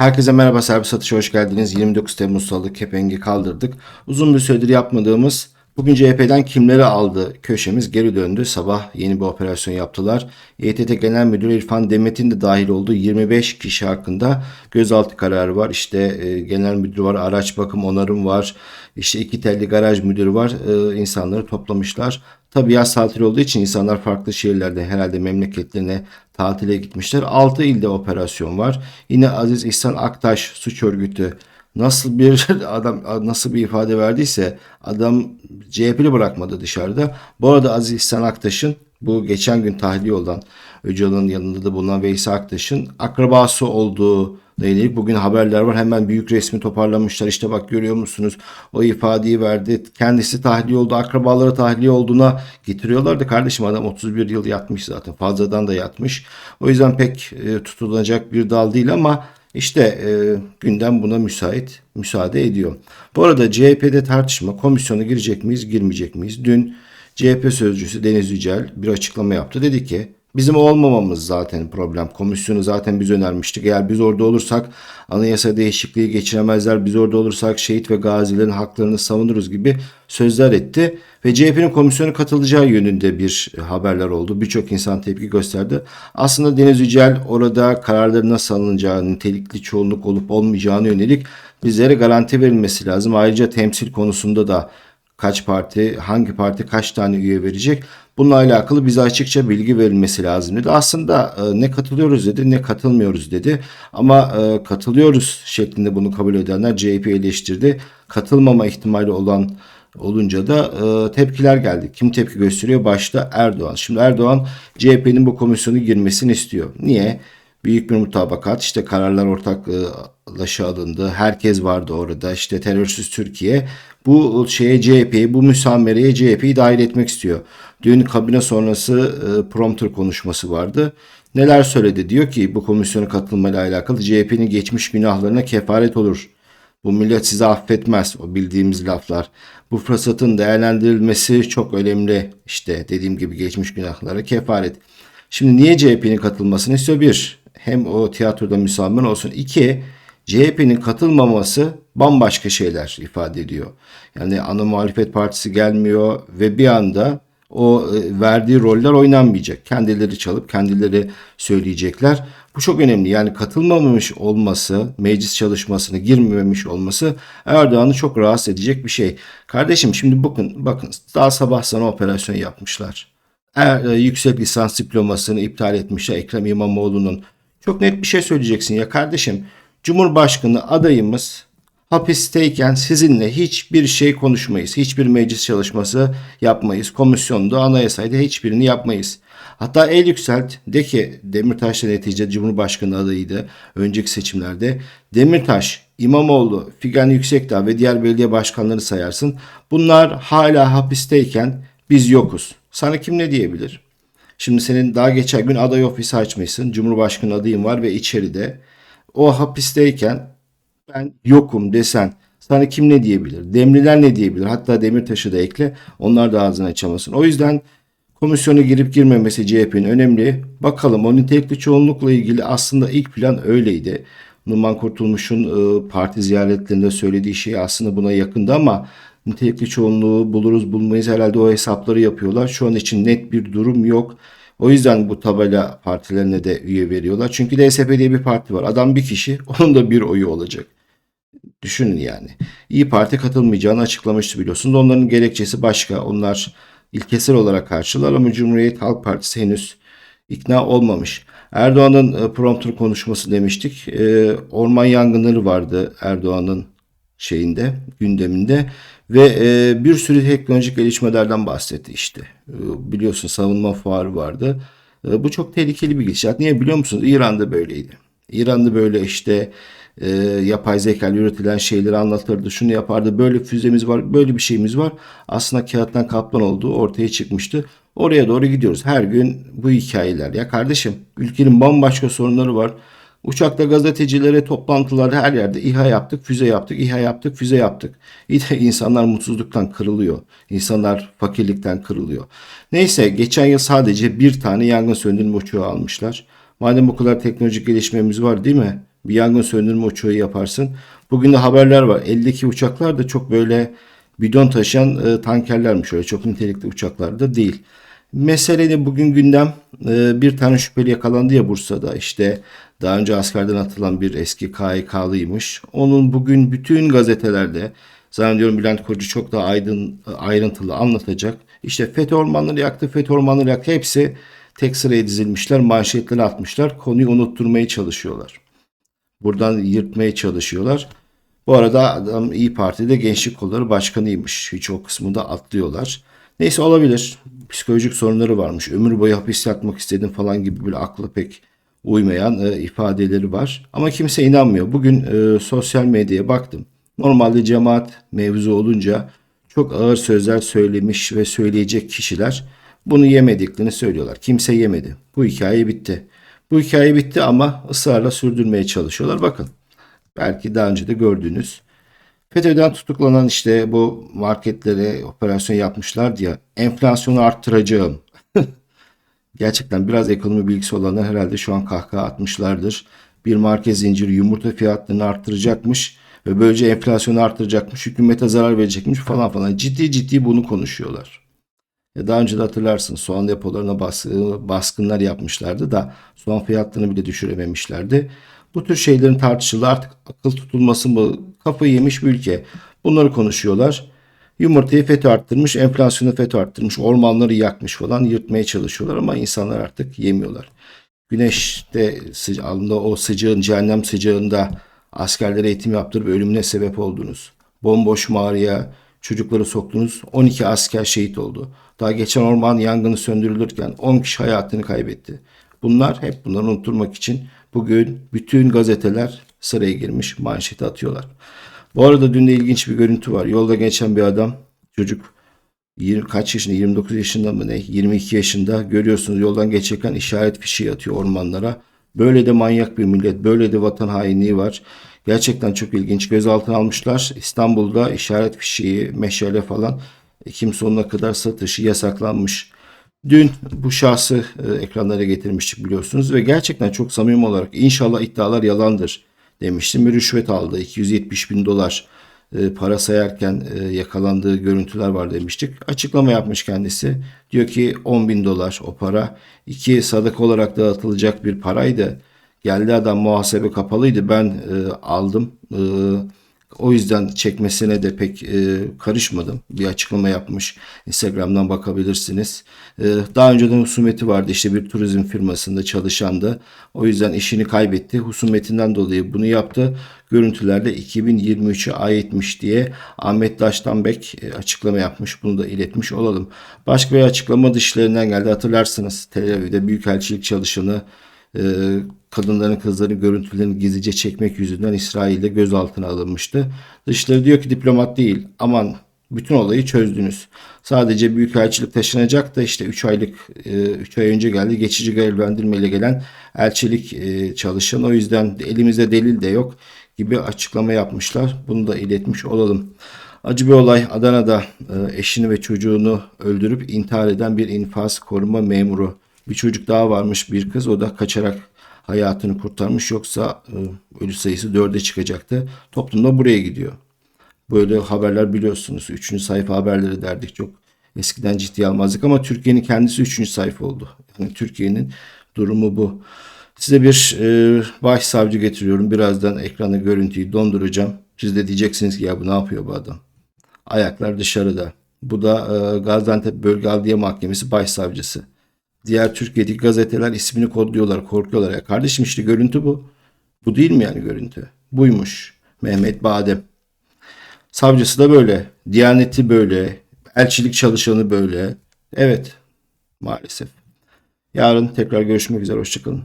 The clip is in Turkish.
Herkese merhaba servis satışa hoş geldiniz. 29 Temmuz Salı kepengi kaldırdık. Uzun bir süredir yapmadığımız bugün CHP'den kimleri aldı köşemiz geri döndü. Sabah yeni bir operasyon yaptılar. İETT Genel Müdürü İrfan Demet'in de dahil olduğu 25 kişi hakkında gözaltı kararı var. İşte e, genel müdürü var, araç bakım onarım var. İşte iki telli garaj müdürü var. E, insanları toplamışlar. Tabii yaz tatili olduğu için insanlar farklı şehirlerde herhalde memleketlerine tatile gitmişler. 6 ilde operasyon var. Yine Aziz İhsan Aktaş suç örgütü nasıl bir adam nasıl bir ifade verdiyse adam CHP'li bırakmadı dışarıda. Bu arada Aziz İhsan Aktaş'ın bu geçen gün tahliye olan Öcalan'ın yanında da bulunan Veysel Aktaş'ın akrabası olduğu yönelik bugün haberler var. Hemen büyük resmi toparlamışlar. İşte bak görüyor musunuz? O ifadeyi verdi. Kendisi tahliye oldu. Akrabaları tahliye olduğuna getiriyorlardı. Kardeşim adam 31 yıl yatmış zaten. Fazladan da yatmış. O yüzden pek e, tutulacak bir dal değil ama işte e, gündem buna müsait, müsaade ediyor. Bu arada CHP'de tartışma komisyona girecek miyiz, girmeyecek miyiz? Dün CHP sözcüsü Deniz Yücel bir açıklama yaptı. Dedi ki bizim olmamamız zaten problem. Komisyonu zaten biz önermiştik. Eğer biz orada olursak anayasa değişikliği geçiremezler. Biz orada olursak şehit ve gazilerin haklarını savunuruz gibi sözler etti. Ve CHP'nin komisyona katılacağı yönünde bir haberler oldu. Birçok insan tepki gösterdi. Aslında Deniz Yücel orada kararların nasıl alınacağı, nitelikli çoğunluk olup olmayacağını yönelik bizlere garanti verilmesi lazım. Ayrıca temsil konusunda da kaç parti, hangi parti kaç tane üye verecek? Bununla alakalı bize açıkça bilgi verilmesi lazım dedi. Aslında e, ne katılıyoruz dedi ne katılmıyoruz dedi. Ama e, katılıyoruz şeklinde bunu kabul edenler CHP eleştirdi. Katılmama ihtimali olan olunca da e, tepkiler geldi. Kim tepki gösteriyor? Başta Erdoğan. Şimdi Erdoğan CHP'nin bu komisyonu girmesini istiyor. Niye? Büyük bir mutabakat işte kararlar ortaklaşa alındı. Herkes vardı orada. İşte terörsüz Türkiye bu şeye CHP'yi bu müsamereye CHP'yi dahil etmek istiyor. Dün kabine sonrası e, prompter konuşması vardı. Neler söyledi? Diyor ki bu komisyona katılmayla alakalı CHP'nin geçmiş günahlarına kefaret olur. Bu millet sizi affetmez. O bildiğimiz laflar. Bu fırsatın değerlendirilmesi çok önemli. İşte dediğim gibi geçmiş günahlara kefaret. Şimdi niye CHP'nin katılmasını istiyor? Bir, hem o tiyatroda müsammen olsun. İki, CHP'nin katılmaması bambaşka şeyler ifade ediyor. Yani ana muhalefet partisi gelmiyor ve bir anda o e, verdiği roller oynanmayacak. Kendileri çalıp kendileri söyleyecekler. Bu çok önemli. Yani katılmamış olması, meclis çalışmasına girmemiş olması Erdoğan'ı çok rahatsız edecek bir şey. Kardeşim şimdi bakın bakın daha sabah sana operasyon yapmışlar. Er, yüksek lisans diplomasını iptal etmişler Ekrem İmamoğlu'nun. Çok net bir şey söyleyeceksin ya kardeşim. Cumhurbaşkanı adayımız hapisteyken sizinle hiçbir şey konuşmayız. Hiçbir meclis çalışması yapmayız. Komisyonda, anayasayda hiçbirini yapmayız. Hatta el yükselt de ki Demirtaş da neticede Cumhurbaşkanı adayıydı önceki seçimlerde. Demirtaş, İmamoğlu, Figen Yüksekdağ ve diğer belediye başkanları sayarsın. Bunlar hala hapisteyken biz yokuz. Sana kim ne diyebilir? Şimdi senin daha geçen gün aday ofisi açmışsın. Cumhurbaşkanı adayın var ve içeride. O hapisteyken ben yokum desen sana kim ne diyebilir? Demliler ne diyebilir? Hatta Demirtaş'ı da ekle. Onlar da ağzını açamasın. O yüzden komisyona girip girmemesi CHP'nin önemli. Bakalım o nitelikli çoğunlukla ilgili aslında ilk plan öyleydi. Numan Kurtulmuş'un e, parti ziyaretlerinde söylediği şey aslında buna yakındı ama nitelikli çoğunluğu buluruz bulmayız herhalde o hesapları yapıyorlar. Şu an için net bir durum yok. O yüzden bu tabela partilerine de üye veriyorlar. Çünkü DSP diye bir parti var. Adam bir kişi, onun da bir oyu olacak. Düşünün yani. İyi Parti katılmayacağını açıklamıştı biliyorsunuz. Onların gerekçesi başka. Onlar ilkesel olarak karşılar ama Cumhuriyet Halk Partisi henüz ikna olmamış. Erdoğan'ın e, prompter konuşması demiştik. E, orman yangınları vardı Erdoğan'ın şeyinde, gündeminde ve e, bir sürü teknolojik gelişmelerden bahsetti işte. E, biliyorsun savunma fuarı vardı. E, bu çok tehlikeli bir gidişat. Niye biliyor musunuz? İran'da böyleydi. İran'da böyle işte e, yapay zeka ile üretilen şeyleri anlatırdı. Şunu yapardı. Böyle füzemiz var. Böyle bir şeyimiz var. Aslında kağıttan kaplan olduğu ortaya çıkmıştı. Oraya doğru gidiyoruz. Her gün bu hikayeler. Ya kardeşim ülkenin bambaşka sorunları var. Uçakta gazetecilere toplantılarda her yerde İHA yaptık, füze yaptık, İHA yaptık, füze yaptık. İnsanlar mutsuzluktan kırılıyor. İnsanlar fakirlikten kırılıyor. Neyse geçen yıl sadece bir tane yangın söndürme uçağı almışlar. Madem bu kadar teknolojik gelişmemiz var değil mi? Bir yangın söndürme uçağı yaparsın. Bugün de haberler var. Eldeki uçaklar da çok böyle bidon taşıyan e, tankerlermiş. Öyle çok nitelikli uçaklar da değil. Mesele de bugün gündem e, bir tane şüpheli yakalandı ya Bursa'da. İşte daha önce askerden atılan bir eski KHK'lıymış. Onun bugün bütün gazetelerde zannediyorum Bülent Koca çok daha aydın, ayrıntılı anlatacak. İşte FETÖ ormanları yaktı, FETÖ ormanları yaktı. Hepsi tek sıraya dizilmişler, manşetleri atmışlar. Konuyu unutturmaya çalışıyorlar. Buradan yırtmaya çalışıyorlar. Bu arada adam İyi Parti'de Gençlik Kolları Başkanıymış. Hiç o kısmı da atlıyorlar. Neyse olabilir. Psikolojik sorunları varmış. Ömür boyu hapis yatmak istedim falan gibi böyle aklı pek uymayan e, ifadeleri var. Ama kimse inanmıyor. Bugün e, sosyal medyaya baktım. Normalde cemaat mevzu olunca çok ağır sözler söylemiş ve söyleyecek kişiler bunu yemediklerini söylüyorlar. Kimse yemedi. Bu hikaye bitti. Bu hikaye bitti ama ısrarla sürdürmeye çalışıyorlar. Bakın belki daha önce de gördüğünüz FETÖ'den tutuklanan işte bu marketlere operasyon yapmışlar diye enflasyonu arttıracağım. Gerçekten biraz ekonomi bilgisi olanlar herhalde şu an kahkaha atmışlardır. Bir market zinciri yumurta fiyatlarını arttıracakmış ve böylece enflasyonu arttıracakmış, hükümete zarar verecekmiş falan falan. Ciddi ciddi bunu konuşuyorlar. Ya daha önce de hatırlarsın soğan depolarına baskı, baskınlar yapmışlardı da soğan fiyatlarını bile düşürememişlerdi. Bu tür şeylerin tartışıldığı artık akıl tutulması mı kafayı yemiş bir ülke. Bunları konuşuyorlar. Yumurtayı FETÖ arttırmış, enflasyonu FETÖ arttırmış, ormanları yakmış falan yırtmaya çalışıyorlar ama insanlar artık yemiyorlar. Güneşte alında o sıcağın cehennem sıcağında askerlere eğitim yaptırıp ölümüne sebep oldunuz. Bomboş mağaraya çocukları soktunuz. 12 asker şehit oldu. Daha geçen orman yangını söndürülürken 10 kişi hayatını kaybetti. Bunlar hep bunları unutturmak için bugün bütün gazeteler sıraya girmiş manşeti atıyorlar. Bu arada dün de ilginç bir görüntü var. Yolda geçen bir adam çocuk 20, kaç yaşında 29 yaşında mı ne 22 yaşında görüyorsunuz yoldan geçerken işaret fişi atıyor ormanlara. Böyle de manyak bir millet böyle de vatan hainliği var. Gerçekten çok ilginç gözaltına almışlar. İstanbul'da işaret fişeği meşale falan Ekim sonuna kadar satışı yasaklanmış. Dün bu şahsı e, ekranlara getirmiştik biliyorsunuz ve gerçekten çok samimi olarak inşallah iddialar yalandır demiştim. Bir rüşvet aldı 270 bin dolar e, para sayarken e, yakalandığı görüntüler var demiştik. Açıklama yapmış kendisi. Diyor ki 10 bin dolar o para. iki sadaka olarak dağıtılacak bir paraydı. Geldi adam muhasebe kapalıydı. Ben e, aldım. E, o yüzden çekmesine de pek e, karışmadım. Bir açıklama yapmış. Instagram'dan bakabilirsiniz. E, daha önceden husumeti vardı. İşte bir turizm firmasında çalışandı. O yüzden işini kaybetti. Husumetinden dolayı bunu yaptı. Görüntülerde 2023'e aitmiş diye Ahmet Daştanbek e, açıklama yapmış. Bunu da iletmiş olalım. Başka bir açıklama dışlarından geldi. Hatırlarsınız Tel Aviv'de Büyükelçilik çalışanı e, kadınların kızların görüntülerini gizlice çekmek yüzünden İsrail'de gözaltına alınmıştı. Dışları diyor ki diplomat değil aman bütün olayı çözdünüz. Sadece büyükelçilik taşınacak da işte 3 aylık 3 ay önce geldi geçici görevlendirmeyle gelen elçilik e, çalışan o yüzden elimizde delil de yok gibi açıklama yapmışlar. Bunu da iletmiş olalım. Acı bir olay Adana'da e, eşini ve çocuğunu öldürüp intihar eden bir infaz koruma memuru. Bir çocuk daha varmış bir kız o da kaçarak hayatını kurtarmış yoksa e, ölü sayısı dörde çıkacaktı. Toplumda buraya gidiyor. Böyle haberler biliyorsunuz. Üçüncü sayfa haberleri derdik çok. Eskiden ciddiye almazdık ama Türkiye'nin kendisi üçüncü sayfa oldu. Yani Türkiye'nin durumu bu. Size bir e, başsavcı getiriyorum. Birazdan ekrana görüntüyü donduracağım. Siz de diyeceksiniz ki ya bu ne yapıyor bu adam? Ayaklar dışarıda. Bu da e, Gaziantep Bölge Adliye Mahkemesi başsavcısı. Diğer Türkiye'deki gazeteler ismini kodluyorlar, korkuyorlar. Ya kardeşim işte görüntü bu. Bu değil mi yani görüntü? Buymuş. Mehmet Badem. Savcısı da böyle. Diyaneti böyle. Elçilik çalışanı böyle. Evet. Maalesef. Yarın tekrar görüşmek üzere. Hoşçakalın.